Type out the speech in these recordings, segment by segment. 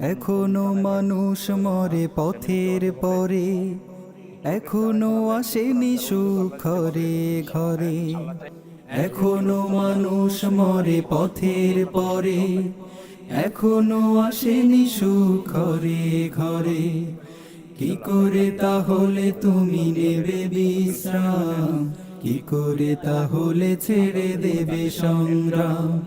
এখনও মানুষ মরে পথের পরে, এখনও আসেনি সুখরে ঘরে। এখনও মানুষ মরে পথের পরে, এখনও আসেনি সুখ ঘরে ঘরে। কি করে তাহলে তুমি নেবে বিশ্রাম? কি করে তাহলে ছেড়ে দেবে সংগ্রাম?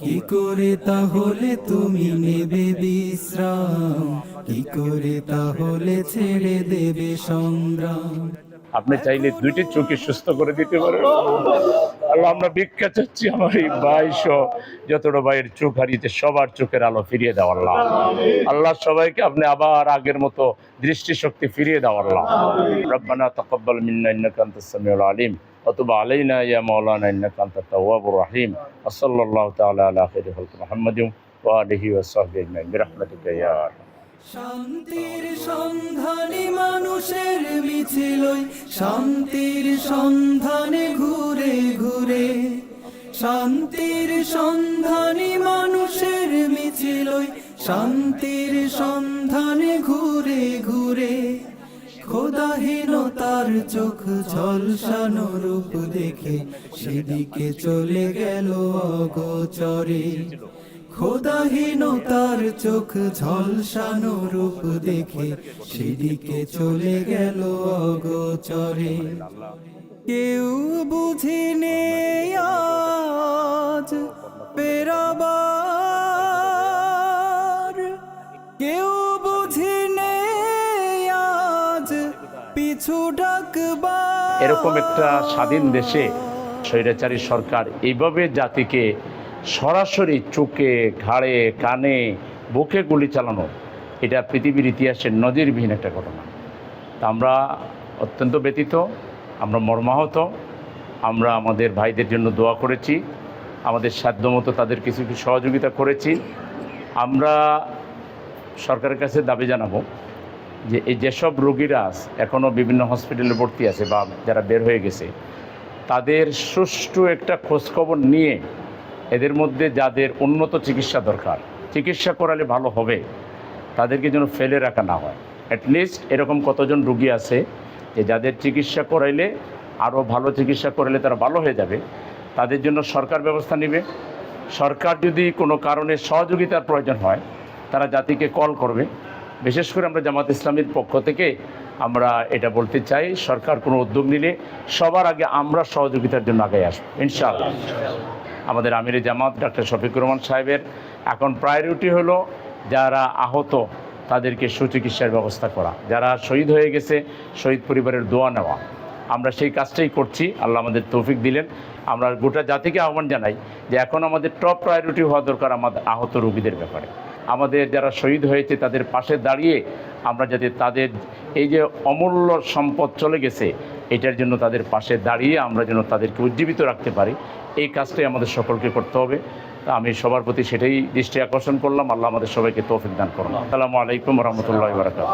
কি করে তাহলে তুমি নেবে বিশ্রাম? কি করে তাহলে ছেড়ে দেবে সংগ্রাম? আপনি চাইলে দুইটি চোখে সুস্থ করে দিতে পারেন। আল্লাহ, আমরা ভিক্ষা চাচ্ছি আমার এই বাইশ যতটা ভাইয়ের চোখ হারিয়েছে, সবার চোখের আলো ফিরিয়ে দেওয়া আল্লাহ। আল্লাহ সবাইকে আপনি আবার আগের মতো দৃষ্টিশক্তি ফিরিয়ে দেওয়া আল্লাহ। রব্বানা তাকাব্বাল মিন্না সামিউল আলিম। وتب علينا يا مولانا انك انت التواب الرحيم وصلى الله تعالى على خير خلق محمد واله وصحبه اجمعين برحمتك يا ارحم শান্তির সন্ধানে মানুষের মিছিলই শান্তির সন্ধানে ঘুরে ঘুরে শান্তির সন্ধানে মানুষের মিছিলই শান্তির সন্ধানে ঘুরে ঘুরে খোদাহীনতার চোখ ঝলসানো রূপ দেখে সেদিকে চলে গেল অগোচরে। খোদাহীনতার চোখ ঝলসানো রূপ দেখে সেদিকে চলে গেল অগোচরে। কেউ বুঝিনে আজ পিছু এরকম একটা স্বাধীন দেশে স্বৈরাচারী সরকার এইভাবে জাতিকে সরাসরি চোখে, ঘাড়ে, কানে, বুকে গুলি চালানো, এটা পৃথিবীর ইতিহাসের নজিরবিহীন একটা ঘটনা। তা আমরা অত্যন্ত ব্যতীত আমরা মর্মাহত, আমরা আমাদের ভাইদের জন্য দোয়া করেছি, আমাদের সাধ্যমতো তাদের কিছু কিছু সহযোগিতা করেছি। আমরা সরকারের কাছে দাবি জানাব যে এই যেসব রোগীরা এখনও বিভিন্ন হসপিটালে ভর্তি আছে বা যারা বের হয়ে গেছে, তাদের সুষ্ঠু একটা খোঁজখবর নিয়ে এদের মধ্যে যাদের উন্নত চিকিৎসা দরকার, চিকিৎসা করালে ভালো হবে, তাদেরকে যেন ফেলে রাখা না হয়। অ্যাটলিস্ট এরকম কতজন রুগী আছে যে যাদের চিকিৎসা করাইলে আরও ভালো চিকিৎসা করাইলে তারা ভালো হয়ে যাবে, তাদের জন্য সরকার ব্যবস্থা নেবে। সরকার যদি কোনো কারণে সহযোগিতার প্রয়োজন হয়, তারা জাতিকে কল করবে। বিশেষ করে আমরা জামাত ইসলামীর পক্ষ থেকে আমরা এটা বলতে চাই, সরকার কোনো উদ্যোগ নিলে সবার আগে আমরা সহযোগিতার জন্য আগে আসব, ইনশাআল্লাহ। আমাদের আমির জামাত, ডাক্তার শফিকুর রহমান সাহেবের এখন প্রায়োরিটি হলো যারা আহত তাদেরকে সুচিকিৎসার ব্যবস্থা করা, যারা শহীদ হয়ে গেছে শহীদ পরিবারের দোয়া নেওয়া। আমরা সেই কাজটাই করছি, আল্লাহ আমাদের তৌফিক দিলেন। আমরা গোটা জাতিকে আহ্বান জানাই যে এখন আমাদের টপ প্রায়োরিটি হওয়া দরকার আমাদের আহত রোগীদের ব্যাপারে। আমাদের যারা শহীদ হয়েছে তাদের পাশে দাঁড়িয়ে আমরা যাতে তাদের এই যে অমূল্য সম্পদ চলে গেছে, এটার জন্য তাদের পাশে দাঁড়িয়ে আমরা যেন তাদেরকে উজ্জীবিত রাখতে পারি। এই কাজটাই আমাদের সকলকে করতে হবে। তা আমি সবার প্রতি সেটাই দৃষ্টি আকর্ষণ করলাম। আল্লাহ আমাদের সবাইকে তৌফিক দান করলাম আসসালামু আলাইকুম রহমতুল্লাহ বারকাত